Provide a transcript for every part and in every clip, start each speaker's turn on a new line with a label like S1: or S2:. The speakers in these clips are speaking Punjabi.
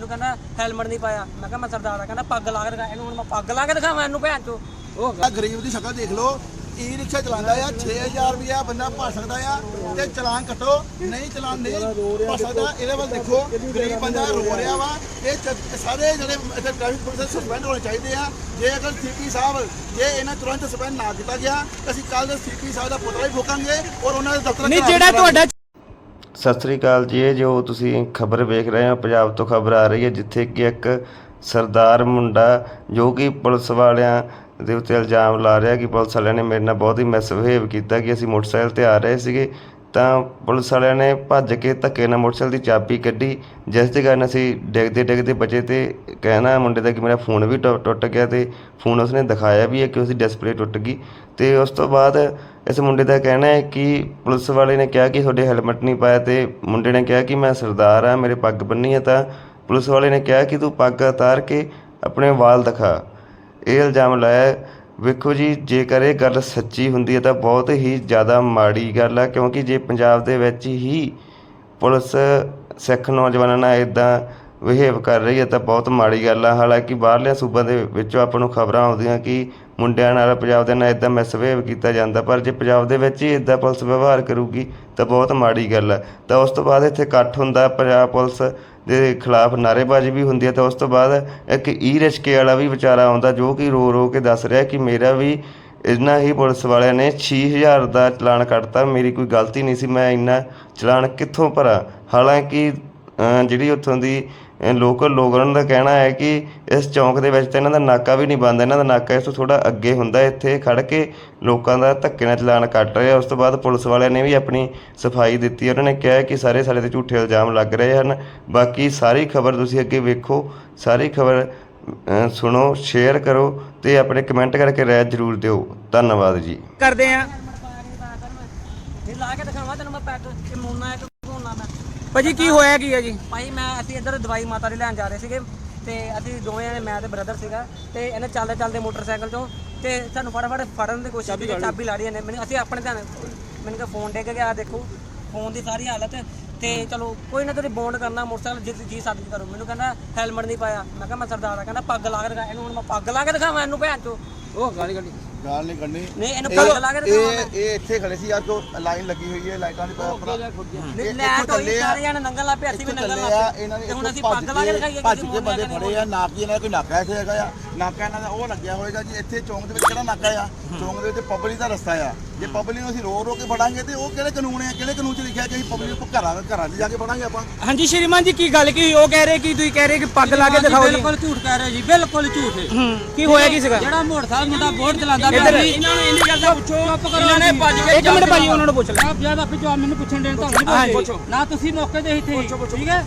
S1: ਮੈਨੂੰ ਕਹਿੰਦਾ ਹੈਲਮਟ ਨਹੀਂ ਪਾਇਆ। ਮੈਂ ਕਿਹਾ ਮੈਂ ਸਰਦਾਰ ਆ ਕਹਿੰਦਾ ਪੱਗ ਲਾ ਕੇ ਦਿਖਾ ਇਹਨੂੰ ਹੁਣ ਮੈਂ ਪੱਗ ਲਾ ਕੇ ਦਿਖਾਵਾਂ ਇਹਨੂੰ ਭੈਣ ਚੋ। ਉਹ
S2: ਆ ਗਰੀਬ ਦੀ ਸ਼ਕਲ ਦੇਖ ਲਓ ਈ ਰਿਕਸ਼ਾ ਚਲਾਉਂਦਾ ਆ 6000 ਰੁਪਇਆ ਬੰਦਾ ਭਰ ਸਕਦਾ ਆ ਤੇ ਚਲਾਨ ਕੱਟੋ ਨਹੀਂ ਚਲਾਨ ਨਹੀਂ ਭਰ ਸਕਦਾ ਇਹਦੇ ਵੱਲ ਦੇਖੋ ਗਰੀਬ ਬੰਦਾ ਰੋ ਰਿਹਾ ਵਾ ਇਹ ਚ- ਸਾਰੇ ਜਿਹੜੇ ਇੱਥੇ ਟ੍ਰੈਫਿਕ ਪੁਲਿਸ ਸਸਪੈਂਡ ਹੋਣੇ ਚਾਹੀਦੇ ਆ। ਜੇ ਅਗਰ ਸੀਪੀ ਸਾਹਿਬ ਜੇ ਇਹਨਾਂ ਤੁਰੰਤ ਸਸਪੈਂਡ ਨਾ ਕੀਤਾ ਗਿਆ ਤਾਂ ਅਸੀਂ ਕੱਲ ਦੇ ਸੀਪੀ ਸਾਹਿਬ ਦਾ ਪੁਤਲਾ ਵੀ ਫੂਕਾਂਗੇ ਔਰ ਉਹਨਾਂ ਦੇ ਦਫ਼ਤਰ
S3: ਨਹੀਂ
S2: ਘੇਰਾਓ
S3: ਜਿਹੜਾ
S2: ਕਰਾਂਗੇ।
S3: ਤੁਹਾਡਾ
S4: ਸਤਿ ਸ੍ਰੀ ਅਕਾਲ ਜੀ, ਇਹ ਜੋ ਤੁਸੀਂ ਖਬਰ ਵੇਖ ਰਹੇ ਹੋ, ਪੰਜਾਬ ਤੋਂ ਖਬਰ ਆ ਰਹੀ ਹੈ, ਜਿੱਥੇ ਕਿ ਇੱਕ ਸਰਦਾਰ ਮੁੰਡਾ ਜੋ ਕਿ ਪੁਲਿਸ ਵਾਲਿਆਂ ਦੇ ਉੱਤੇ ਇਲਜ਼ਾਮ ਲਾ ਰਿਹਾ ਕਿ ਪੁਲਿਸ ਵਾਲਿਆਂ ਨੇ ਮੇਰੇ ਨਾਲ ਬਹੁਤ ਹੀ ਮਿਸਬਿਹੇਵ ਕੀਤਾ ਕਿ ਅਸੀਂ ਮੋਟਰਸਾਈਕਲ ਤੇ ਆ ਰਹੇ ਸੀਗੇ। ਤਾਂ ਪੁਲਿਸ ਵਾਲਿਆਂ ਨੇ ਭੱਜ ਕੇ ਧੱਕੇ ਨਾਲ ਮੋਟਰਸਾਈਕਲ ਦੀ ਚਾਬੀ ਕੱਢੀ ਜਿਸ ਦੇ ਕਾਰਨ ਅਸੀਂ ਡਿੱਗਦੇ ਡਿੱਗਦੇ ਬਚੇ ਤੇ ਕਹਿਣਾ ਮੁੰਡੇ ਦਾ ਕਿ ਮੇਰਾ ਫੋਨ ਵੀ ਟੁ- ਟੁੱਟ ਗਿਆ ਤੇ ਫੋਨ ਉਸਨੇ ਦਿਖਾਇਆ ਵੀ ਹੈ ਕਿ ਉਸਦੀ ਡਿਸਪਲੇ ਟੁੱਟ ਗਈ ਤੇ ਉਸ ਤੋਂ ਬਾਅਦ ਇਸ ਮੁੰਡੇ ਦਾ ਕਹਿਣਾ ਹੈ ਕਿ ਪੁਲਿਸ ਵਾਲੇ ਨੇ ਕਿਹਾ ਕਿ ਤੁਹਾਡੇ ਹੈਲਮਟ ਨਹੀਂ ਪਾਇਆ ਤੇ ਮੁੰਡੇ ਨੇ ਕਿਹਾ ਕਿ ਮੈਂ ਸਰਦਾਰ ਆ ਮੇਰੇ ਪੱਗ ਬੰਨੀ ਹੈ ਤਾਂ ਪੁਲਿਸ ਵਾਲੇ ਨੇ ਕਿਹਾ ਕਿ ਤੂੰ ਪੱਗ ਉਤਾਰ ਕੇ ਆਪਣੇ ਵਾਲ ਦਿਖਾ ਇਹ ਇਲਜ਼ਾਮ ਲਾਇਆ ਹੈ। ਵੇਖੋ ਜੀ, ਜੇਕਰ ਇਹ ਗੱਲ ਸੱਚੀ ਹੁੰਦੀ ਹੈ ਤਾਂ ਬਹੁਤ ਹੀ ਜ਼ਿਆਦਾ ਮਾੜੀ ਗੱਲ ਆ, ਕਿਉਂਕਿ ਜੇ ਪੰਜਾਬ ਦੇ ਵਿੱਚ ਹੀ ਪੁਲਿਸ ਸਿੱਖ ਨੌਜਵਾਨਾਂ ਨਾਲ ਇਦਾਂ ਬਿਹੇਵ ਕਰ ਰਹੀ ਹੈ ਤਾਂ ਬਹੁਤ ਮਾੜੀ ਗੱਲ ਆ। ਹਾਲਾਂਕਿ ਬਾਹਰਲੇ ਸੂਬਿਆਂ ਦੇ ਵਿੱਚੋਂ ਆਪਾਂ ਨੂੰ ਖਬਰਾਂ ਆਉਂਦੀਆਂ ਕਿ ਮੁੰਡਿਆਂ ਨਾਲ ਪੰਜਾਬ ਦੇ ਨਾਲ ਇਦਾਂ ਮਿਸਬਿਹੇਵ ਕੀਤਾ ਜਾਂਦਾ, ਪਰ ਜੇ ਪੰਜਾਬ ਦੇ ਵਿੱਚ ਹੀ ਇਦਾਂ ਪੁਲਿਸ ਵਿਵਹਾਰ ਕਰੂਗੀ ਤਾਂ ਬਹੁਤ ਮਾੜੀ ਗੱਲ ਹੈ। ਤਾਂ ਉਸ ਤੋਂ ਬਾਅਦ ਇੱਥੇ ਇਕੱਠ ਹੁੰਦਾ, ਪੰਜਾਬ ਪੁਲਿਸ ਦੇ ਖਿਲਾਫ ਨਾਅਰੇਬਾਜ਼ੀ ਵੀ ਹੁੰਦੀ ਹੈ, ਤਾਂ ਉਸ ਤੋਂ ਬਾਅਦ ਇੱਕ ਈ ਰਿਸ਼ਕੇ ਵਾਲਾ ਵੀ ਵਿਚਾਰਾ ਆਉਂਦਾ, ਜੋ ਕਿ ਰੋ ਰੋ ਕੇ ਦੱਸ ਰਿਹਾ ਕਿ ਮੇਰਾ ਵੀ ਇਹਨਾਂ ਹੀ ਪੁਲਿਸ ਵਾਲਿਆਂ ਨੇ 6000 ਦਾ ਚਲਾਨ ਕੱਟਤਾ ਮੇਰੀ ਕੋਈ ਗਲਤੀ ਨਹੀਂ ਸੀ, ਮੈਂ ਇੰਨਾ ਚਲਾਨ ਕਿੱਥੋਂ ਭਰਾਂ? ਹਾਲਾਂਕਿ ਜਿਹੜੀ ਉੱਥੋਂ ਦੀ ਲੋਕਲ ਲੋਕਾਂ ਦਾ ਕਹਿਣਾ ਹੈ ਕਿ ਇਸ ਚੌਂਕ ਦੇ ਵਿੱਚ ਤਾਂ ਇਹਨਾਂ ਦਾ ਨਾਕਾ ਵੀ ਨਹੀਂ ਬੰਦ ਇਹਨਾਂ ਦਾ ਨਾਕਾ ਇਸ ਤੋਂ ਥੋੜਾ ਅੱਗੇ ਹੁੰਦਾ ਇੱਥੇ ਖੜ ਕੇ ਲੋਕਾਂ ਦਾ ਧੱਕੇ ਨਾਲ ਚਲਾਨ ਕੱਟ ਰਹੇ ਆ ਉਸ ਤੋਂ ਬਾਅਦ ਪੁਲਿਸ ਵਾਲਿਆਂ ਨੇ ਵੀ ਆਪਣੀ ਸਫ਼ਾਈ ਦਿੱਤੀ ਉਹਨਾਂ ਨੇ ਕਿਹਾ ਕਿ ਸਾਰੇ ਸਾਡੇ ਤੇ ਝੂਠੇ ਇਲਜ਼ਾਮ ਲੱਗ ਰਹੇ ਹਨ। ਬਾਕੀ ਸਾਰੀ ਖਬਰ ਤੁਸੀਂ ਅੱਗੇ ਵੇਖੋ ਸਾਰੀ ਖਬਰ ਸੁਣੋ ਸ਼ੇਅਰ ਕਰੋ ਤੇ ਆਪਣੇ ਕਮੈਂਟ ਕਰਕੇ ਰਾਏ ਜ਼ਰੂਰ ਦਿਓ। ਧੰਨਵਾਦ ਜੀ।
S3: ਕਰਦੇ ਆ
S1: ਇਹ ਲਾ ਕੇ ਦਿਖਾਵਾਂ ਤੈਨੂੰ ਮੈਂ ਕਿ ਮੋਨਾ ਹੈ ਕਿ ਮੋਨਾ ਮੈਂ।
S3: ਭਾਜੀ ਕੀ ਹੋਇਆ ਕੀ ਹੈ ਜੀ?
S1: ਭਾਈ ਮੈਂ ਅਸੀਂ ਇੱਧਰ ਦਵਾਈ ਮਾਤਾ ਦੀ ਲੈਣ ਜਾ ਰਹੇ ਸੀਗੇ ਤੇ ਅਸੀਂ ਦੋਵੇਂ ਜਣੇ ਮੈਂ ਤੇ ਬ੍ਰਦਰ ਸੀਗਾ ਤੇ ਇਹਨੇ ਚੱਲਦੇ ਚੱਲਦੇ ਮੋਟਰਸਾਈਕਲ ਤੋਂ ਤੇ ਸਾਨੂੰ ਫਟਾਫਟ ਫੜਨ ਦੀ ਕੋਸ਼ਿਸ਼ ਕੀਤੀ ਚਾਬੀ ਲਾ ਲਈ ਇਹਨੇ। ਮੈਨੂੰ ਅਸੀਂ ਆਪਣੇ ਧਿਆਨ ਮੈਨੂੰ ਕਿਹਾ ਫੋਨ ਡਿੱਗ ਗਿਆ ਦੇਖੋ ਫੋਨ ਦੀ ਸਾਰੀ ਹਾਲਤ ਤੇ ਚਲੋ ਕੋਈ ਨਾ ਤੁਸੀਂ ਬੌਂਡ ਕਰਨਾ ਮੋਟਰਸਾਈਕਲ ਜਿੱਦ ਜੀ ਸਾਬਿਤ ਕਰੋ। ਮੈਨੂੰ ਕਹਿੰਦਾ ਹੈਲਮਟ ਨਹੀਂ ਪਾਇਆ। ਮੈਂ ਕਿਹਾ ਮੈਂ ਸਰਦਾਰ ਆ। ਕਹਿੰਦਾ ਪੱਗ ਲਾ ਕੇ ਦਿਖਾ। ਇਹਨੂੰ ਹੁਣ ਮੈਂ ਪੱਗ ਲਾ ਕੇ ਦਿਖਾਵਾਂ ਇਹਨੂੰ ਭੈਣ ਚੋ? ਉਹ ਗਾਲੀ ਗਾਲੀ
S2: ਗਾਲ ਨਹੀਂ ਕੱਢਣੀ
S1: ਨਹੀਂ ਇਹਨੂੰ
S2: ਇਹ-
S1: ਪੱਗ ਲਾ ਕੇ ਦਿਖਾਵਾਂ
S2: ਇਹ ਇਹ ਇੱਥੇ ਖੜੇ ਸੀ ਆ ਕੋ ਲਾਈਨ ਲੱਗੀ ਹੋਈ ਹੈ ਲਾਈਟਾਂ ਦੀ ਆਪਣਾ
S1: ਨਹੀਂ
S2: ਇਹ
S1: ਲੈ
S2: ਇੱਥੋਂ
S1: ਤੋਂ
S2: ਚੱਲੇ ਆ।
S1: ਸਾਰੇ ਜਣੇ ਨੰਗਲ ਲਾ ਪਿਆ ਅਸੀਂ ਵੀ
S2: ਇੱਥੋਂ
S1: ਨੰਗਲ
S2: ਚੱਲੇ ਆ
S1: ਲਾ
S2: ਇਹਨਾਂ ਨੇ
S1: ਤੇ ਹੁਣ
S2: ਇੱਥੋਂ
S1: ਅਸੀਂ
S2: ਭੱਜ
S1: ਪੱਗ ਲਾ ਕੇ
S2: ਕੇ-
S1: ਦਿਖਾਈਏ
S2: ਭੱਜ
S1: ਕਿਸੇ
S2: ਕੇ ਬੰਦੇ ਫੜੇ ਆ ਨਾ ਕੀ ਇਹਨਾਂ ਦਾ ਕੋਈ ਨਾਕਾ ਇੱਥੇ ਹੈਗਾ ਆ। ਨਾਕਾ ਇਹਨਾਂ ਦਾ ਉਹ ਲੱਗਿਆ ਹੋਏਗਾ ਜੀ ਇੱਥੇ ਚੌਂਕ ਦੇ ਵਿੱਚ ਕਿਹੜਾ ਨਾਕਾ ਆ ਚੌਂਕ ਦੇ ਵਿੱਚ ਪਬਲਿਕ ਦਾ ਰਸਤਾ ਆ। ਜੇ ਪਬਲਿਕ ਨੂੰ ਅਸੀਂ ਰੋ ਰੋ ਕੇ ਫੜਾਂਗੇ ਤੇ ਉਹ ਕਿਹੜੇ ਕਾਨੂੰਨ ਆ ਕਿਹੜੇ ਕਾਨੂੰਨ 'ਚ ਲਿਖਿਆ ਕਿ ਅਸੀਂ ਪਬਲਿਕ ਨੂੰ ਘਰਾਂ ਘਰਾਂ 'ਚ ਜਾ ਕੇ ਫੜਾਂਗੇ ਆਪਾਂ?
S3: ਹਾਂਜੀ ਸ਼੍ਰੀਮਾਨ ਜੀ ਕੀ ਗੱਲ ਕੀ? ਉਹ ਕਹਿ ਰਹੇ ਕਿ ਤੁਸੀਂ ਕਹਿ ਰਹੇ ਕਿ ਪੱਗ ਲਾ ਕੇ ਦਿਖਾਓ ਜੀ।
S5: ਬਿਲਕੁਲ ਝੂਠ ਕਹਿ ਰਹੇ ਜੀ ਬਿਲਕੁਲ ਝੂਠ। ਹੈ
S3: ਹੂੰ ਕੀ ਹੋਇਆ ਕੀ ਸੀਗਾ?
S5: ਜਿਹੜਾ ਮੋਟਰਸਾਈਕਲ ਮੁੰਡਾ ਬੋਰਡ ਚਲਾਉਂਦਾ। ਸੀ। ਇਹਨਾਂ ਨੂੰ ਇੰਨੀ ਗੱਲ ਦਾ ਪੁੱਛੋ। ਚੁੱਪ ਕਰੋ ਇਹਨਾਂ ਨੇ ਭੱਜ
S3: ਇੱਕ ਮਿੰਟ ਭਾਜੀ ਉਹਨਾਂ ਨੂੰ ਪੁੱਛ ਲੈ
S5: ਆਪ ਜ਼ਿਆਦਾ ਪਿੱਛੋਂ ਮੈਨੂੰ ਪੁੱਛਣ ਦੇਣ ਤੁਹਾਨੂੰ
S3: ਹਾਂ,
S5: ਨਹੀਂ
S3: ਪੁੱਛੋ।
S5: ਨਾ ਤੁਸੀਂ ਮੌਕੇ ਤੇ ਇੱਥੇ ਹੀ, ਠੀਕ ਹੈ?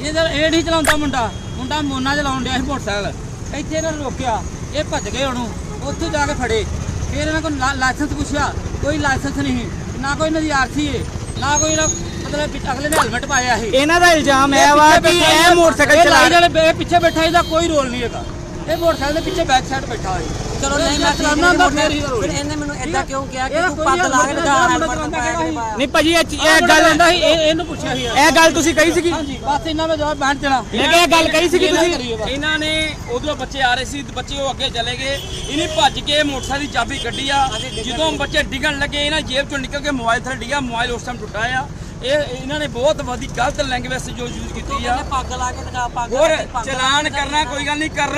S5: ਇਹਦਾ ਇਹ ਨਹੀਂ ਚਲਾਉਂਦਾ ਮੁੰਡਾ। ਮੁੰਡਾ ਮੋਨਾ ਚਲਾਉਣ ਡਿਆ ਸੀ ਮੋਟਰਸਾਈਕਲ। ਇੱਥੇ ਇਹਨਾਂ ਨੇ ਰੋਕਿਆ। ਇਹ ਭੱਜ ਗਏ ਉਹਨੂੰ। ਉੱਥੋਂ ਜਾ ਕੇ ਫੜੇ। ਫਿਰ ਇਹਨਾਂ ਕੋਲ ਲਾਇਸੈਂਸ ਪੁੱਛਿਆ ਕੋਈ ਲਾਇਸੈਂਸ ਨਹੀਂ ਨਾ ਕੋਈ ਇਹਨਾਂ ਦੀ ਆਰਸੀ ਹੈ ਨਾ ਕੋਈ ਇਹਨਾਂ ਮਤਲਬ ਅਗਲੇ ਨੇ ਹੈਲਮਟ ਪਾਇਆ ਸੀ
S3: ਇਹਨਾਂ ਦਾ ਇਲਜ਼ਾਮ ਹੈ ਵਾ ਕਿ ਇਹ ਮੋਟਰਸਾਈਕਲ ਚਲਾ
S5: ਰਹੇ ਇਹ ਪਿੱਛੇ ਬੈਠਾ ਇਹਦਾ ਕੋਈ ਰੋਲ ਨਹੀਂ ਹੈਗਾ। ਇਹ ਮੋਟਰਸਾਈਕਲ ਦੇ ਪਿੱਛੇ ਬੈਕ ਸਾਈਡ ਬੈਠਾ ਹੈ
S1: ਚਲੋ ਨਹੀਂ ਮੈਂ
S5: ਚਲਾਉਣਾ ਹੁੰਦਾ ਫਿਰ
S1: ਇਹਨੇ ਮੈਨੂੰ ਇਦਾਂ ਕਿਉਂ ਕਿਹਾ ਕਿ ਤੂੰ ਪੱਗ ਲਾ ਕੇ
S5: ਮੁੰਡਾ
S1: ਹੈਲਮਟ ਪਾਇਆ ਕਿ ਨਹੀਂ
S3: ਭਾਜੀ ਇਹ
S5: ਇਹ ਗੱਲ ਆਂਦਾ ਸੀ ਇਹ ਇਹਨੂੰ ਪੁੱਛਿਆ ਸੀ
S3: ਇਹ ਗੱਲ ਤੁਸੀਂ ਕਹੀ ਸੀਗੀ।
S5: ਹਾਂਜੀ ਬਸ ਇਹਨਾਂ ਦਾ ਜਵਾਬ ਬੈਠ ਜਾਣਾ
S3: ਮੈਂ ਕਿਹਾ ਇਹ ਗੱਲ ਕਹੀ ਸੀਗੀ ਤੁਸੀਂ।
S6: ਇਹਨਾਂ ਨੇ ਉਧਰੋਂ ਬੱਚੇ ਆ ਰਹੇ ਸੀ ਬੱਚੇ ਉਹ ਅੱਗੇ ਚਲੇ ਗਏ। ਇਹਨੇ ਭੱਜ ਕੇ ਮੋਟਰਸਾਈਕਲ ਦੀ ਚਾਬੀ ਕੱਢੀ ਆ। ਜਦੋਂ ਬੱਚੇ ਡਿੱਗਣ ਲੱਗੇ ਇਹਨਾਂ ਜੇਬ ਚੋਂ ਨਿਕਲ ਕੇ ਮੋਬਾਈਲ ਥੱਲੇ ਡਿੱਗਾ ਮੋਬਾਈਲ ਉਸ ਟਾਈਮ ਟੁੱਟਾ ਆ। ਇਹ ਇਹਨਾਂ ਨੇ ਬਹੁਤ ਵਧੀ ਗਲਤ ਲੈਂਗੁਏਜ ਜੋ ਯੂਜ਼ ਕੀਤੀ ਆ।
S1: ਪੱਗ ਲਾ ਕੇ ਦਿਖਾ ਪੱਗ
S6: ਹੋਰ
S1: ਲਾ
S6: ਚਲਾਨ। ਕਰਨਾ ਕੋਈ ਗੱਲ ਨਹੀਂ ਕਰ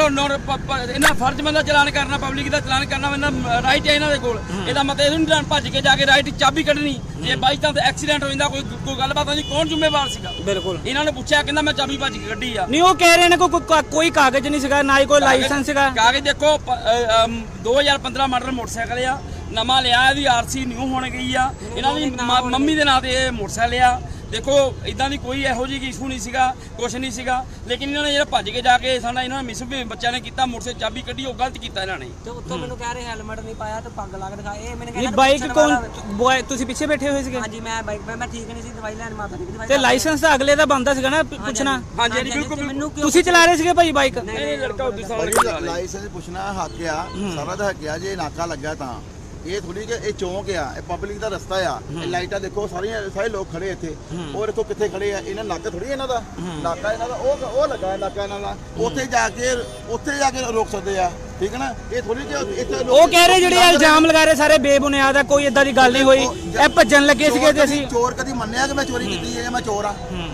S6: ਪ- ਇਹਨਾਂ ਫਰਜ਼ ਬੰਦਾ ਚਲਾਨ ਕਰਨਾ ਪਬਲਿਕ ਦਾ ਚਲਾਨ ਕਰਨਾ ਇਹਨਾਂ ਰਾਈਟ ਹੈ ਇਹਨਾਂ ਦੇ ਕੋਲ। ਇਹਦਾ ਮਤਲਬ ਇਹਨੂੰ ਨਹੀਂ ਭੱਜ ਕੇ ਜਾ ਕੇ ਰਾਈਟ ਚਾਬੀ ਕੱਢਣੀ। ਜੇ ਬਾਈ ਤਾਂ ਐਕਸੀਡੈਂਟ ਹੋ ਜਾਂਦਾ ਕੋਈ ਕੋਈ ਗੱਲਬਾਤ ਨਹੀਂ ਕੌਣ ਜ਼ਿੰਮੇਵਾਰ ਸੀਗਾ?
S3: ਬਿਲਕੁਲ।
S6: ਇਹਨਾਂ ਨੇ ਪੁੱਛਿਆ ਕਹਿੰਦਾ ਮੈਂ ਚਾਬੀ ਭੱਜ ਕੇ ਕੱਢੀ ਆ।
S3: ਨਹੀਂ ਉਹ ਕਹਿ ਰਹੇ ਨੇ ਕੋਈ ਕੋਈ- ਕਾਗਜ਼ ਨਹੀਂ ਸੀਗਾ ਨਾ ਹੀ ਕੋਈ ਲਾਇਸੈਂਸ ਸੀਗਾ।
S6: ਕਾਗਜ਼ ਦੇਖੋ ਪ- ਅ, ਅਮ, 2015 ਮਾਡਲ ਮੋਟਰਸਾਈਕਲ ਆ। ਨਵਾਂ ਲਿਆ ਇਹਦੀ ਆਰਸੀ ਨਿਊ ਹੋਣ ਗਈ ਆ। ਇਹਨਾਂ ਦੀ ਮ- ਮੰਮੀ ਦੇ ਨਾਂ ਤੇ ਇਹ ਮੋਟਰਸਾਈਕਲ ਆ। ਦੇਖੋ ਇਦਾਂ ਦੀ ਕੋਈ ਇਹੋ ਜਿਹੀ ਇਸ਼ੂ ਨਹੀਂ ਸੀਗਾ ਕੁਛ ਨਹੀਂ ਸੀਗਾ। ਲੇਕਿਨ ਇਹਨਾਂ ਨੇ ਜਿਹੜਾ ਭੱਜ ਕੇ ਜਾ ਕੇ ਸਾਡਾ ਇਹਨਾਂ ਨੇ ਮਿਸ ਵੀ ਬੱਚਿਆਂ ਨੇ ਕੀਤਾ ਮੋਟਰਸਾਈਕਲ ਚਾਬੀ ਕੱਢੀ ਉਹ ਗਲਤ ਕੀਤਾ ਇਹਨਾਂ ਨੇ।
S1: ਤੇ ਉੱਥੋਂ ਮੈਨੂੰ ਕਹਿ ਰਹੇ ਹੈਲਮਟ ਨਹੀਂ ਪਾਇਆ ਤੇ ਪੱਗ ਲਾ ਕੇ ਦਿਖਾ। ਇਹ ਮੈਨੂੰ
S3: ਇਹ
S1: ਕਹਿੰਦਾ
S3: ਬਾਈਕ
S1: ਪੁੱਛਣ
S3: ਕੌਣ
S1: ਵਾਲਾ-
S3: ਬੁਆ- ਤੁਸੀਂ ਪਿੱਛੇ ਬੈਠੇ ਹੋਏ ਸੀਗੇ?
S1: ਹਾਂਜੀ ਮੈਂ ਬਾਈਕ ਮੈਂ ਮੈਂ ਠੀਕ ਨਹੀਂ ਸੀ ਦਵਾਈ ਲੈਣ ਮਾਤਾ ਦੀ ਦਵਾਈ
S3: ਤੇ ਲਾਇਸੈਂਸ ਤਾਂ ਅਗਲੇ ਦਾ ਬੰਦਾ ਸੀਗਾ ਨਾ ਪ- ਪੁੱਛਣਾ?
S6: ਹਾਂਜੀ ਹਾਂਜੀ ਬਿਲਕੁਲ ਬਿਲਕੁਲ
S1: ਮੈਨੂੰ ਕਿਉਂ
S3: ਤੁਸੀਂ ਚਲਾ ਰਹੇ ਸੀਗੇ ਭਾਈ ਬਾਈਕ
S6: ਨਹੀਂ ਨਹੀਂ ਲੜਕਾ ਉਦੋਂ ਸਾਲ
S2: ਭਾਜੀ ਲਾਇਸੈਂਸ ਪੁੱਛਣਾ ਹੱਕ ਆ। ਸਾਰਾ ਦਾ ਹੱਕ ਆ ਜੇ ਨਾਕਾ ਲੱਗਾ ਤਾਂ। ਇਹ ਥੋੜੀ ਕਿ ਇਹ ਚੌਂਕ ਆ ਇਹ ਪਬਲਿਕ ਦਾ ਰਸਤਾ ਆ ਇਹ ਲਾਈਟਾਂ ਦੇਖੋ ਸਾਰੀਆਂ ਸਾਰੇ ਲੋਕ ਖੜੇ ਇੱਥੇ। ਉਹ ਦੇਖੋ ਕਿੱਥੇ ਖੜੇ ਆ? ਇਹਨਾਂ ਨੱਕ ਥੋੜੀ ਇਹਨਾਂ ਦਾ। ਨਾਕਾ ਇਹਨਾਂ ਦਾ ਉਹ ਉਹ ਲੱਗਾ ਨਾਕਾ ਇਹਨਾਂ ਦਾ। ਉੱਥੇ ਜਾ ਕੇ ਉੱਥੇ ਜਾ ਕੇ ਰੋਕ ਸਕਦੇ ਆ। ਠੀਕ ਹੈ ਨਾ? ਇਹ ਥੋੜੀ ਕਿ ਇੱਥੇ ਲੋਕ-
S3: ਉਹ ਕਹਿ ਰਹੇ ਜਿਹੜੇ ਇਲਜ਼ਾਮ ਲਗਾ ਰਹੇ ਸਾਰੇ ਬੇਬੁਨਿਆਦ ਆ ਕੋਈ ਇਦਾਂ ਦੀ ਗੱਲ ਨਹੀਂ ਹੋਈ। ਇਹ ਭੱਜਣ ਲੱਗੇ ਸੀਗੇ ਤੇ ਅਸੀਂ
S2: ਚੋਰ ਕਦੀ ਮੰਨਿਆ ਕਿ ਮੈਂ ਚੋਰੀ ਕੀਤੀ ਹੈ ਜਾਂ ਮੈਂ ਚੋਰ ਆ?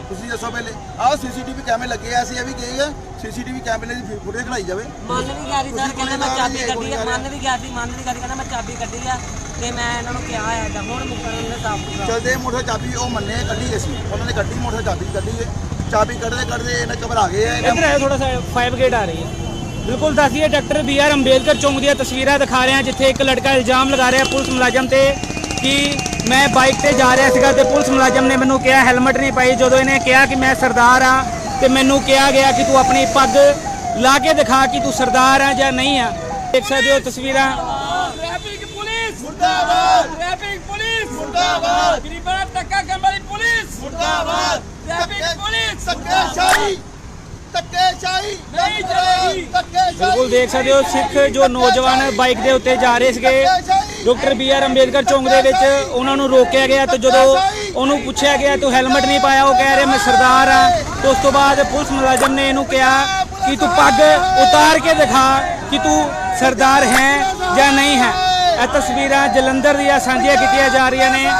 S2: ਤੁਸੀਂ ਦੱਸੋ ਪਹਿਲੇ। ਆਹ ਸੀਸੀਟੀਵੀ ਕੈਮਰੇ ਲੱਗੇ ਆ ਅਸੀਂ ਇਹ ਵੀ ਕਹੇਗਾ ਸੀਸੀਟੀਵੀ ਕੈਮਰੇ ਦੀ ਫੁਟੇਜ ਕਢਾਈ ਜਾਵੇ।
S1: ਮੰਨ ਵੀ ਗਿਆ ਸੀ ਸਰ ਕਹਿੰਦਾ ਮੈਂ ਚਾਬੀ ਕੱਢੀ ਆ ਮੰਨ ਵੀ ਗਿਆ ਸੀ ਮੰਨ ਵੀ ਗਿਆ ਸੀ ਕਹਿੰਦਾ ਮੈਂ ਚਾਬੀ ਕੱਢੀ ਆ ਤੇ ਮੈਂ ਇਹਨਾਂ ਨੂੰ ਕਿਹਾ ਆ ਏਦਾਂ ਹੁਣ ਮੁਕਰਨ ਨੇ ਸਾਫ਼ ਸੁਥਰਾ।
S2: ਚਲਦੇ ਮੋਟਰ ਚਾਬੀ ਉਹ ਮੰਨੇ ਕੱਢੀ ਅਸੀਂ ਉਹਨਾਂ ਨੇ ਕੱਢੀ ਮੋਟਰ ਚਾਬੀ ਕੱਢੀ ਹੈ ਚਾਬੀ ਕੱਢਦੇ ਕੱਢਦੇ ਇਹਨਾਂ ਘਬਰਾ ਗਏ ਆ ਇਹਨਾਂ
S3: ਇੱਧਰ ਥੋੜਾ ਸਾ 5 ਗੇਟ ਆ ਰਹੀ ਹੈ। ਬਿਲਕੁਲ ਦੱਸੀਏ ਡਾਕਟਰ ਬੀ ਆਰ ਅੰਬੇਦਕਰ ਚੌਂਕ ਦੀਆਂ ਤਸਵੀਰਾਂ ਦਿਖਾ ਰਹੇ ਹਾਂ ਜਿੱਥੇ ਇੱਕ ਲੜਕਾ ਇਲਜ਼ਾਮ ਲਗਾ ਰਿਹਾ ਪੁਲਿਸ ਮੁਲਾਜ਼ਮ ਤੇ ਕਿ ਮੈਂ ਬਾਈਕ ਤੇ ਜਾ ਰਿਹਾ ਸੀਗਾ ਤੇ ਪੁਲਿਸ ਮੁਲਾਜ਼ਮ ਨੇ ਮੈਨੂੰ ਕਿਹਾ ਹੈਲਮਟ ਨਹੀਂ ਪਾਈ। ਜਦੋਂ ਇਹਨੇ ਕਿਹਾ ਕਿ ਮੈਂ ਸਰਦਾਰ ਆ ਤੇ ਮੈਨੂੰ ਕਿਹਾ ਗਿਆ ਕਿ ਤੂੰ ਆਪਣੀ ਪੱਗ ਲਾ ਕੇ ਦਿਖਾ ਕਿ ਤੂੰ ਸਰਦਾਰ ਆ ਜਾਂ ਨਹੀਂ ਆ ਦੇਖ ਸਕਦੇ ਹੋ ਤਸਵੀਰਾਂ।
S6: Traffic police!
S2: ਮੁਰਦਾਬਾਦ!
S6: Traffic police!
S2: ਮੁਰਦਾਬਾਦ!
S6: ਗਰੀਬਾਂ ਧੱਕਾ ਕਰਨ ਵਾਲੀ ਪੁਲਿਸ!
S2: ਮੁਰਦਾਬਾਦ!
S6: Traffic police! ਚਲੇਗੀ।
S2: ਧੱਕੇਸ਼ਾਹੀ!
S3: ਬਿਲਕੁਲ ਦੇਖ ਸਕਦੇ ਹੋ ਸਿੱਖ ਜੋ ਨੌਜਵਾਨ ਬਾਈਕ ਦੇ ਉੱਤੇ ਜਾ ਰਹੇ ਸੀਗੇ। ਡਾਕਟਰ ਬੀ ਆਰ ਅੰਬੇਦਕਰ ਚੌਂਕ ਦੇ ਵਿੱਚ ਉਹਨਾਂ ਨੂੰ ਰੋਕਿਆ ਗਿਆ ਤੇ ਜਦੋਂ ਉਹਨੂੰ ਪੁੱਛਿਆ ਗਿਆ ਤੂੰ ਹੈਲਮਟ ਨਹੀਂ ਪਾਇਆ ਉਹ ਕਹਿ ਰਿਹਾ ਮੈਂ ਸਰਦਾਰ ਆ ਉਸ ਤੋਂ ਬਾਅਦ ਪੁਲਿਸ ਮੁਲਾਜ਼ਮ ਨੇ ਇਹਨੂੰ ਕਿਹਾ ਕਿ ਤੂੰ ਪੱਗ ਉਤਾਰ ਕੇ ਦਿਖਾ ਕਿ ਤੂੰ ਸਰਦਾਰ ਹੈ ਜਾਂ ਨਹੀਂ ਹੈ। ਇਹ ਤਸਵੀਰਾਂ ਜਲੰਧਰ ਦੀਆਂ ਸਾਂਝੀਆਂ ਕੀਤੀਆਂ ਜਾ ਰਹੀਆਂ ਨੇ।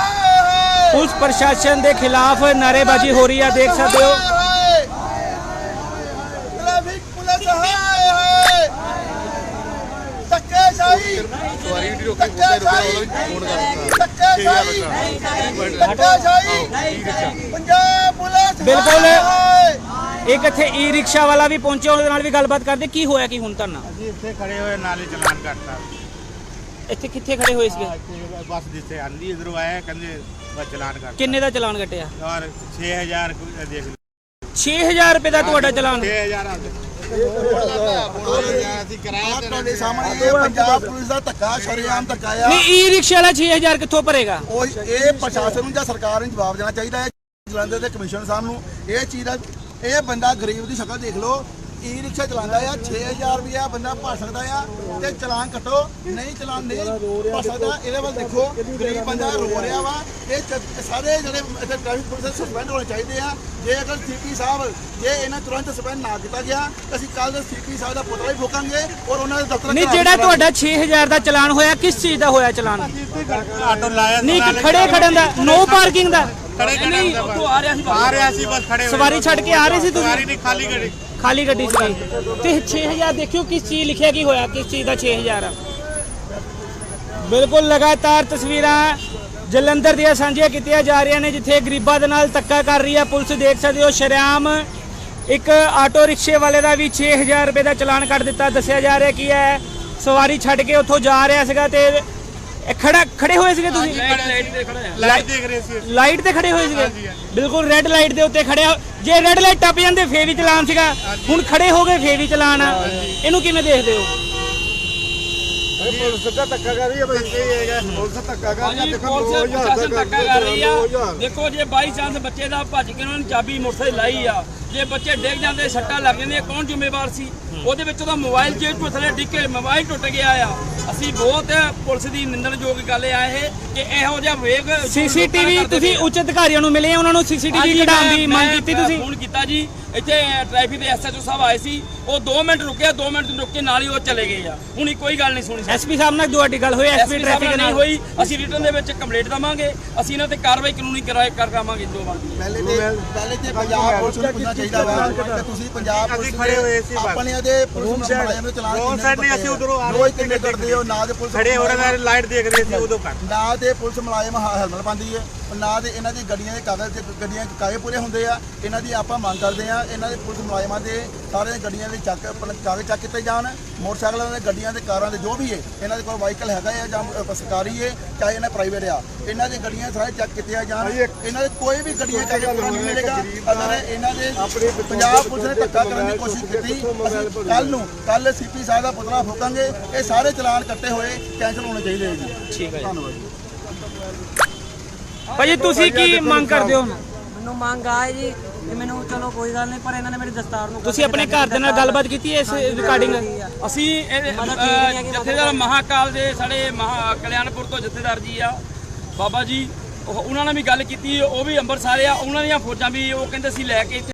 S3: ਪੁਲਿਸ ਪ੍ਰਸ਼ਾਸਨ ਦੇ ਖਿਲਾਫ ਨਾਅਰੇਬਾਜ਼ੀ ਹੋ ਰਹੀ ਆ ਦੇਖ ਸਕਦੇ ਹੋ।
S2: ਟ੍ਰੈਫਿਕ ਪੁਲਿਸ ਹਾਏ। ਹਾਏ ਧੱਕੇਸ਼ਾਹੀ ਸਵਾਰੀ ਵੀ ਰੋਕੀ ਫੋਨ ਧੱਕੇਸ਼ਾਹੀ ਧੱਕੇਸ਼ਾਹੀ ਪੰਜਾਬ ਪੁਲਿਸ
S3: ਬਿਲਕੁਲ। ਇੱਕ ਇੱਥੇ ਈ ਰਿਕਸ਼ਾ ਵਾਲਾ ਵੀ ਪਹੁੰਚਿਆ ਉਹਦੇ ਨਾਲ ਵੀ ਗੱਲਬਾਤ ਕਰਦੇ। ਕੀ ਹੋਇਆ ਕੀ ਹੁਣ ਤੁਹਾਨੂੰ
S7: ਅਸੀਂ ਇੱਥੇ ਖੜੇ ਹੋਏ ਨਾਲੇ ਚਲਾਨ ਕੱਟਤਾ
S3: ਇੱਥੇ ਕਿੱਥੇ ਖੜੇ ਹੋਏ ਸੀਗੇ?
S7: ਬੱਸ ਜਿੱਥੇ ਆਂਦੀ ਇਧਰੋਂ ਆਇਆ ਕਹਿੰਦੇ ਬਸ ਚਲਾਨ ਕੱਟ
S3: ਕਿੰਨੇ ਦਾ ਚਲਾਨ ਕੱਟਿਆ?
S7: ਔਰ 6000 ਕੋਈ ਦੇਖ ਲਓ।
S3: 6000 ਰੁਪਏ ਦਾ ਤੁਹਾਡਾ ਚਲਾਨ
S7: 6000 ਅਸੀਂ ਕਿਰਾਇਆ
S2: ਆਹ ਤੁਹਾਡੇ ਸਾਹਮਣੇ ਇਹ ਪੰਜਾਬ ਪੁਲਿਸ ਦਾ ਧੱਕਾ ਸ਼ਰੇਆਮ ਧੱਕਾ ਆ
S3: ਨਹੀਂ ਈ ਰਿਕਸ਼ਾ ਵਾਲਾ 6000 ਕਿੱਥੋਂ ਭਰੇਗਾ?
S2: ਉਹ ਇਹ ਪ੍ਰਸ਼ਾਸਨ ਨੂੰ ਜਾਂ ਸਰਕਾਰ ਨੂੰ ਜਵਾਬ ਦੇਣਾ ਚਾਹੀਦਾ ਹੈ। ਜਲੰਧਰ ਦੇ ਕਮਿਸ਼ਨ ਸਾਹਿਬ ਨੂੰ ਇਹ ਚੀਜ਼ ਦਾ ਇਹ ਬੰਦਾ ਗਰੀਬ ਦੀ ਸ਼ਕਲ ਦੇਖ ਲਓ ਈ ਰਿਕਸ਼ਾ ਚਲਾਉਂਦਾ ਆ 6000 ਰੁਪਇਆ ਬੰਦਾ ਭਰ ਸਕਦਾ ਆ ਤੇ ਚਲਾਨ ਕੱਟੋ। ਨਹੀਂ ਚਲਾਨ ਨਹੀਂ ਭਰ ਸਕਦਾ ਇਹਦੇ ਵੱਲ ਦੇਖੋ ਗਰੀਬ ਬੰਦਾ ਰੋ ਰਿਹਾ ਵਾ। ਇਹ ਚ- ਸਾਰੇ ਜਿਹੜੇ ਇੱਥੇ ਟ੍ਰੈਫਿਕ ਪੁਲਿਸ ਸਸਪੈਂਡ ਹੋਣੇ ਚਾਹੀਦੇ ਆ। ਜੇ ਅਗਰ ਸੀਪੀ ਸਾਹਿਬ ਜੇ ਇਹਨਾਂ ਤੁਰੰਤ ਸਸਪੈਂਡ ਨਾ ਕੀਤਾ ਗਿਆ ਤਾਂ ਅਸੀਂ ਕੱਲ ਦੇ ਸੀਪੀ ਸਾਹਿਬ ਦਾ ਪੁਤਲਾ ਵੀ ਫੋਕਾਂਗੇ ਔਰ ਉਹਨਾਂ ਦੇ ਦਫ਼ਤਰ
S3: ਨਹੀਂ ਜਿਹੜਾ। ਤੁਹਾਡਾ 6000 ਦਾ ਚਲਾਨ ਹੋਇਆ ਕਿਸ ਚੀਜ਼ ਦਾ ਹੋਇਆ ਚਲਾਨ?
S7: ਆਟੋ ਲਾਇਆ
S3: ਨਹੀਂ ਕਿ ਖੜੇ ਖੜਨ ਦਾ ਨੋ ਪਾਰਕਿੰਗ ਦਾ।
S7: ਖੜੇ
S6: ਤੋਂ ਆ ਰਿਹਾ ਸੀ
S7: ਬਸ ਖੜੇ ਹੋਏ।
S3: ਸਵਾਰੀ ਛੱਡ ਕੇ ਆ ਰਹੇ ਸੀ
S7: ਸਵਾਰੀ
S3: ਤੁਸੀਂ
S7: ਨਹੀਂ ਖਾਲੀ ਗੱਡੀ
S3: ਖਾਲੀ ਗੱਡੀ ਸੀ। ਤੇ 6000 ਦੇਖਿਓ ਕਿਸ ਚੀਜ਼ ਲਿਖਿਆ, ਕੀ ਹੋਇਆ, ਕਿਸ ਚੀਜ਼ ਦਾ 6000 ਆ। ਬਿਲਕੁਲ ਲਗਾਤਾਰ ਤਸਵੀਰਾਂ ਜਲੰਧਰ ਦੀਆਂ ਸਾਂਝੀਆਂ ਕੀਤੀਆਂ ਜਾ ਰਹੀਆਂ ਨੇ, ਜਿੱਥੇ ਗਰੀਬਾਂ ਦੇ ਨਾਲ ਧੱਕਾ ਕਰ ਰਹੀ ਹੈ ਪੁਲਿਸ। ਦੇਖ ਸਕਦੇ ਹੋ, ਸ਼ਰਿਆਮ ਇੱਕ ਆਟੋ ਰਿਕਸ਼ੇ ਵਾਲੇ ਦਾ ਵੀ 6000 ਰੁਪਏ ਦਾ ਚਲਾਨ ਕੱਟ ਦਿੱਤਾ। ਦੱਸਿਆ ਜਾ ਰਿਹਾ ਕੀ ਹੈ, ਸਵਾਰੀ ਛੱਡ ਕੇ ਉੱਥੋਂ ਜਾ ਰਿਹਾ ਸੀਗਾ ਤੇ ਇਹ ਖੜਾ ਖੜੇ ਹੋਏ ਸੀਗੇ ਤੁਸੀਂ?
S6: ਲਾਈਟ ਤੇ ਖੜਾ ਆ।
S7: ਲਾਈਟ ਦੇਖ ਰਹੇ ਸੀ
S3: ਲਾਈਟ ਤੇ ਖੜੇ ਹੋਏ ਸੀਗੇ? ਬਿਲਕੁਲ ਰੈੱਡ ਲਾਈਟ ਦੇ ਉੱਤੇ ਖੜਿਆ। ਜੇ ਰੈੱਡ ਲਾਈਟ ਟੱਪ ਜਾਂਦੇ ਫੇਰ ਵੀ ਚਲਾਨ ਸੀਗਾ। ਹੁਣ ਖੜੇ ਹੋ ਗਏ ਫੇਰ ਵੀ ਚਲਾਨ ਆ। ਇਹਨੂੰ ਕਿਵੇਂ ਦੇਖਦੇ ਹੋ?
S7: ਪੁਲਿਸ ਦਾ ਧੱਕਾ ਕਰ ਰਹੀ ਹੈ ਬਸ ਇਹ ਹੈਗਾ। ਪੁਲਿਸ ਧੱਕਾ
S6: ਹਾਂਜੀ ਪੁਲਿਸ ਪ੍ਰਸ਼ਾਸਨ ਧੱਕਾ ਕਰ ਰਹੀ ਆ। ਦੇਖੋ ਜੇ ਬਾਈ ਚਾਂਸ ਬੱਚੇ ਦਾ ਭੱਜ ਕੇ ਉਹਨਾਂ ਨੇ ਚਾਬੀ ਮੋਟਰਸਾਈਕਲ ਲਾਈ ਆ ਜੇ ਬੱਚੇ ਡਿੱਗ ਜਾਂਦੇ ਸੱਟਾਂ ਲੱਗ ਜਾਂਦੀਆਂ ਕੌਣ ਜ਼ਿੰਮੇਵਾਰ ਸੀ? ਉਹਦੇ ਵਿੱਚ ਉਹਦਾ ਮੋਬਾਈਲ ਜੇਬ ਤੋਂ ਥੱਲੇ ਡਿੱਗ ਮੋਬਾਈਲ ਟੁੱਟ ਗਿਆ ਆ। ਅਸੀਂ ਬਹੁਤ ਪੁਲਿਸ ਦੀ ਨਿੰਦਣਯੋਗ ਗੱਲ ਆ ਇਹ ਕਿ ਇਹੋ ਜਿਹਾ ਵੇਗ
S3: ਸੀਸੀਟੀਵੀ ਤੁਸੀਂ ਉੱਚ ਅਧਿਕਾਰੀਆਂ ਨੂੰ ਮਿਲੇ ਉਹਨਾਂ ਨੂੰ ਸੀਸੀਟੀਵੀ ਕਢਾਉਣ ਦੀ ਮੰਗ ਕੀਤੀ ਤੁਸੀਂ?
S6: ਫੋਨ ਕੀਤਾ ਜੀ। ਇੱਥੇ ਟ੍ਰੈਫਿਕ ਦੇ ਐਸਐਚਓ ਸਾਹਿਬ ਆਏ ਸੀ। ਉਹ 2 ਮਿੰਟ ਰੁਕਿਆ 2 ਮਿੰਟ ਰੁਕ ਕੇ ਨਾਲ ਹੀ ਉਹ ਚਲੇ ਗਏ ਆ। ਹੁਣੀ ਕੋਈ ਗੱਲ ਨਹੀਂ ਸੁਣੀ
S3: ਐਸਪੀ ਸਾਹਿਬ ਨਾਲ ਤੁਹਾਡੀ ਗੱਲ ਹੋਈ ਐਸਪੀ ਟ੍ਰੈਫਿਕ
S6: ਨਹੀਂ ਹੋਈ ਅਸੀਂ ਰਿਟਰਨ ਦੇ ਵਿੱਚ ਕੰਪਲੇਂਟ ਦਵਾਂਗੇ ਅਸੀਂ ਇਹਨਾਂ ਤੇ ਕਾਰਵਾਈ ਕਾਨੂੰਨੀ ਕਰਾਏ ਕਰਾਵਾਂਗੇ ਜੋ ਬਣਦੀ
S2: ਪਹਿਲੇ ਤੇ ਪਹਿਲੇ ਤੇ ਪੰਜਾਬ ਪੁਲਿਸ ਨੂੰ ਪੁੱਛਣਾ ਚਾਹੀਦਾ ਵਾ ਕਿ ਤੁਸੀਂ ਪੰਜਾਬ ਪੁਲਿਸ
S7: ਖੜੇ ਹੋਏ ਸੀ।
S2: ਆਪਣੇ ਦੇ ਪੁਲਿਸ ਮੁਲਾਜ਼ਮ ਨੂੰ ਚਲਾਨ
S7: Wrong side ਨਹੀਂ, ਅਸੀਂ ਉੱਧਰੋਂ ਆ ਰਹੇ
S2: ਕਿੰਨੇ ਕਰਦੇ ਹੋ ਨਾ ਦੇ ਪੁਲਿਸ
S7: ਖੜੇ ਹੋ ਰਹੇ ਲਾਈਟ ਦੇਖ ਰਹੇ ਸੀ ਉਦੋਂ ਕੱਟ
S2: ਨਾ ਤੇ ਪੁਲਿਸ ਮੁਲਾਜ਼ਮ ਹੈਲਮਟ ਪਾਉਂਦੀ ਹੈ ਨਾ ਤੇ ਇਹਨਾਂ ਦੀ ਗੱਡੀਆਂ ਦੇ ਕਾਗਜ਼ ਤੇ ਗੱਡੀਆਂ ਦੇ ਕਾਗਜ਼ ਪੂਰੇ ਹੁੰਦੇ ਆ। ਇਹਨਾਂ ਦੀ ਆਪਾਂ ਮੰਗ ਕਰਦੇ ਆ ਇਹਨਾਂ ਦੇ ਪੁਲਿਸ ਮੁਲਾਜ਼ਮਾਂ ਦੇ ਸਾਰੇ ਗੱਡੀਆਂ ਦੇ ਚੱਕ ਆਪਣਾ ਕਾਗਜ਼ ਚੱਕ ਕੀਤੇ ਜਾਣ। ਮੋਟਰਸਾਈਕਲਾਂ ਦੇ ਗੱਡੀਆਂ ਦੇ ਕਾਰਾਂ ਦੇ ਜੋ ਵੀ ਹੈ ਇਹਨਾਂ ਦੇ ਕੋਲ ਵਾਹੀਕਲ ਹੈਗਾ ਹੈ ਜਾਂ ਸਰਕਾਰੀ ਹੈ ਚਾਹੇ ਇਹਨਾਂ ਪ੍ਰਾਈਵੇਟ ਆ। ਇਹਨਾਂ ਦੀ ਗੱਡੀਆਂ ਸਾਰੇ ਚੈੱਕ ਕੀਤੀਆਂ ਜਾਣ। ਇਹਨਾਂ ਦੇ ਕੋਈ ਵੀ ਗੱਡੀਆਂ ਕਾਗਜ਼ ਪੂਰਾ ਨਹੀਂ ਮਿਲੇਗਾ। ਅਗਰ ਇਹਨਾਂ ਦੇ ਪੰਜਾਬ ਪੁਲਿਸ ਨੇ ਧੱਕਾ ਕਰਨ ਦੀ ਕੋਸ਼ਿਸ਼ ਕੀਤੀ ਕੱਲ ਨੂੰ ਕੱਲ ਸੀਪੀ ਸਾਹਿਬ ਦਾ ਪੁਤਲਾ ਫੂਕਾਂਗੇ। ਇਹ ਸਾਰੇ ਚਲਾਨ ਕੱਟੇ ਹੋਏ ਕੈਂਸਲ ਹੋਣੇ ਚਾਹੀਦੇ ਹੈ ਜੀ।
S3: ਠੀਕ ਹੈ ਜੀ।
S2: ਧੰਨਵਾਦ ਜੀ।
S3: ਭਾਜੀ ਤੁਸੀਂ ਕੀ ਮੰਗ ਕਰਦੇ ਹੋ?
S1: ਮੈਨੂੰ ਮੰਗ ਆਏ ਜੀ ਤੇ ਮੈਨੂੰ ਚਲੋ ਕੋਈ ਗੱਲ ਨਹੀਂ ਪਰ ਇਹਨਾਂ ਨੇ ਮੇਰੀ ਦਸਤਾਰ ਨੂੰ
S3: ਤੁਸੀਂ ਆਪਣੇ ਘਰ ਦੇ ਨਾਲ ਗੱਲਬਾਤ ਕੀਤੀ ਹੈ ਇਸ ਰਿਕਾਰਡਿੰਗ
S6: ਅਸੀਂ ਇਹ, ਜਥੇਦਾਰ ਮਹਾਕਾਲ ਦੇ ਸਾਡੇ ਮਹਾ ਕਲਿਆਣਪੁਰ ਤੋਂ ਜਥੇਦਾਰ ਜੀ ਆ ਬਾਬਾ ਜੀ ਉਹ- ਉਹਨਾਂ ਨਾਲ ਵੀ ਗੱਲ ਕੀਤੀ ਉਹ ਵੀ ਅੰਮ੍ਰਿਤਸਰ ਆ ਉਹਨਾਂ ਦੀਆਂ ਫੌਜਾਂ ਵੀ ਉਹ ਕਹਿੰਦੇ ਸੀ ਲੈ ਕੇ ਇੱਥੇ